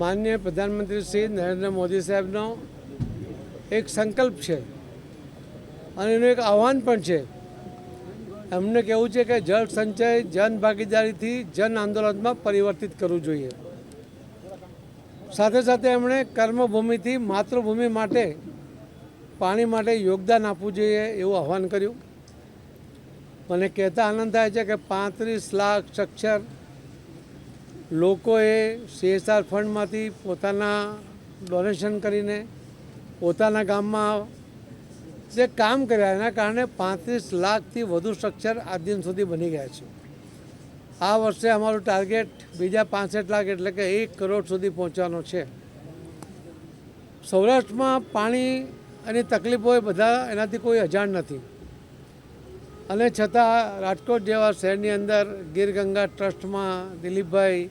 માનનીય પ્રધાનમંત્રી શ્રી નરેન્દ્ર મોદી સાહેબનો એક સંકલ્પ છે અને એનું એક આહ્વાન પણ છે. એમને કહેવું છે કે જળ સંચય, જન ભાગીદારીથી જન આંદોલનમાં પરિવર્તિત કરવું જોઈએ. સાથે સાથે એમણે કર્મભૂમિથી માતૃભૂમિ માટે પાણી માટે યોગદાન આપવું જોઈએ એવું આહ્વાન કર્યું. મને કહેતા આનંદ થાય છે કે પાંત્રીસ લાખ સક્ષર લોકોએ સીએસઆર ફંડમાંથી પોતાના ડોનેશન કરીને પોતાના ગામમાં જે કામ કર્યા, એના કારણે પાંત્રીસ લાખથી વધુ સ્ટ્રક્ચર આજ દિન સુધી બની ગયા છે. આ વર્ષે અમારું ટાર્ગેટ બીજા પાંસઠ લાખ એટલે કે એક કરોડ સુધી પહોંચવાનો છે. સૌરાષ્ટ્રમાં પાણી અને તકલીફો એ બધા એનાથી કોઈ અજાણ નથી. અને છતાં રાજકોટ જેવા શહેરની અંદર ગીર ગંગા ટ્રસ્ટમાં દિલીપભાઈ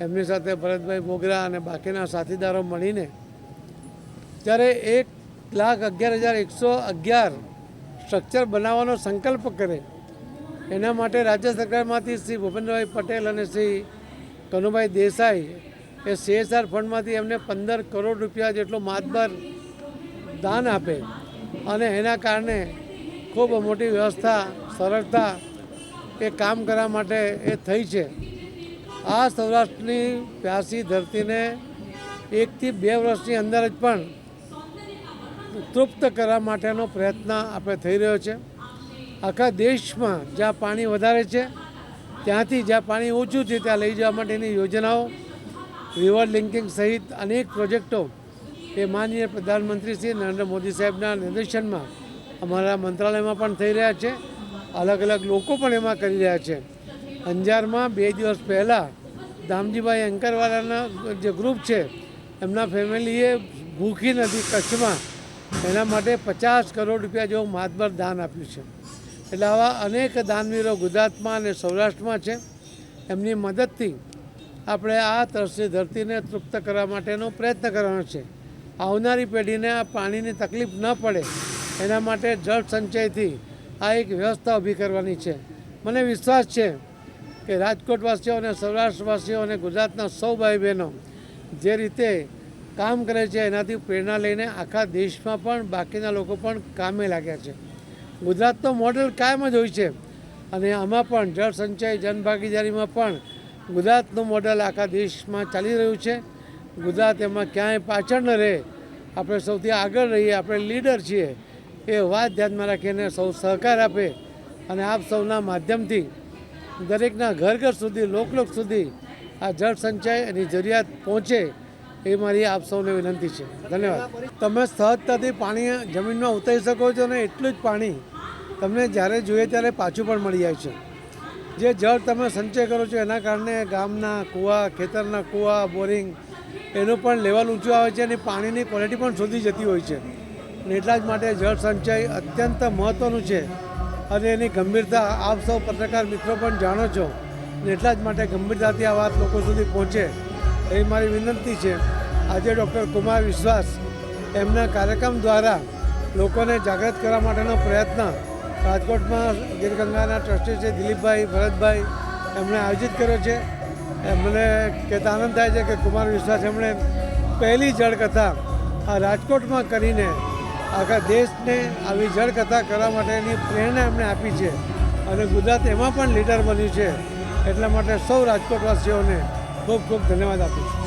એમની સાથે ભરતભાઈ મોગરા અને બાકીના સાથીદારો મળીને જ્યારે એક લાખ અગિયાર હજાર એકસો અગિયાર સ્ટ્રક્ચર બનાવવાનો સંકલ્પ કરે, એના માટે રાજ્ય સરકારમાંથી શ્રી ભૂપેન્દ્રભાઈ પટેલ અને શ્રી કનુભાઈ દેસાઈ એ સીએસઆર ફંડમાંથી એમને પંદર કરોડ રૂપિયા જેટલું માતબર દાન આપે અને એના કારણે ખૂબ મોટી વ્યવસ્થા, સરળતા એ કામ કરવા માટે એ થઈ છે. આ સૌરાષ્ટ્રની પ્યાસી ધરતીને એકથી બે વર્ષની અંદર જ પણ તૃપ્ત કરવા માટેનો પ્રયત્ન આપણે થઈ રહ્યો છે. આખા દેશમાં જ્યાં પાણી વધારે છે, ત્યાંથી જ્યાં પાણી ઓછું છે, ત્યાં લઈ જવા માટેની યોજનાઓ રિવર લિંકિંગ સહિત અનેક પ્રોજેક્ટો એ માનનીય પ્રધાનમંત્રી શ્રી નરેન્દ્ર મોદી સાહેબના નિર્દેશનમાં અમારા મંત્રાલયમાં પણ થઈ રહ્યા છે. અલગ અલગ લોકો પણ એમાં કરી રહ્યા છે. અંજારમાં બે દિવસ પહેલાં દામજીભાઈ અંકરવાલાના જે ગ્રુપ છે, એમના ફેમિલીએ ભૂખી નથી, કચ્છમાં, એના માટે પચાસ કરોડ રૂપિયા જેવું માતબર દાન આપ્યું છે. એટલે આવા અનેક દાનવીરો ગુજરાતમાં અને સૌરાષ્ટ્રમાં છે. એમની મદદથી આપણે આ તરસની ધરતીને તૃપ્ત કરવા માટેનો પ્રયત્ન કરવાનો છે. આવનારી પેઢીને આ પાણીની તકલીફ ન પડે, એના માટે જળ સંચયથી આ એક વ્યવસ્થા ઊભી કરવાની છે. મને વિશ્વાસ છે કે રાજકોટવાસીઓ અને સૌરાષ્ટ્રવાસીઓ અને ગુજરાતના સૌ ભાઈ બહેનો જે રીતે કામ કરે છે, એનાથી પ્રેરણા લઈને આખા દેશમાં પણ બાકીના લોકો પણ કામે લાગ્યા છે. ગુજરાતનો મોડેલ કાયમ જ હોય છે અને આમાં પણ જળ સંચય, જનભાગીદારીમાં પણ ગુજરાતનું મોડેલ આખા દેશમાં ચાલી રહ્યું છે. ગુજરાત એમાં ક્યાંય પાછળ ન રહે. આપણે સૌથી આગળ રહીએ, આપણે લીડર છીએ. એ વાત ધ્યાનમાં રાખીને સૌ સહકાર આપે અને આપ સૌના માધ્યમથી દરેકના ઘર ઘર સુધી લોકલોક સુધી આ જળ સંચય એની જરૂરિયાત પહોંચે એ મારી આપ સૌને વિનંતી છે. ધન્યવાદ. તમે સહજતાથી પાણી જમીનમાં ઉતારી શકો છો ને એટલું જ પાણી તમને જ્યારે જોઈએ ત્યારે પાછું પણ મળી જાય છે. જે જળ તમે સંચય કરો છો એના કારણે ગામના કૂવા, ખેતરના કૂવા, બોરિંગ એનું પણ લેવલ ઊંચું આવે છે અને પાણીની ક્વોલિટી પણ શોધી જતી હોય છે. અને એટલા જ માટે જળ સંચય અત્યંત મહત્ત્વનું છે. અને એની ગંભીરતા આપ સૌ પત્રકાર મિત્રો પણ જાણો છો. ને એટલા જ માટે ગંભીરતાથી આ વાત લોકો સુધી પહોંચે એ મારી વિનંતી છે. આજે ડૉક્ટર કુમાર વિશ્વાસ એમના કાર્યક્રમ દ્વારા લોકોને જાગૃત કરવા માટેનો પ્રયત્ન રાજકોટમાં ગીરગંગાના ટ્રસ્ટી છે દિલીપભાઈ ભરતભાઈ એમણે આયોજિત કર્યો છે. એમને કહેતા આનંદ થાય છે કે કુમાર વિશ્વાસ એમણે પહેલી જળકથા આ રાજકોટમાં કરીને આખા દેશને આવી જળકથા કરવા માટેની પ્રેરણા એમણે આપી છે. અને ગુજરાત એમાં પણ લીડર બન્યું છે. એટલા માટે સૌ રાજકોટવાસીઓને ખૂબ ખૂબ ધન્યવાદ આપું છું.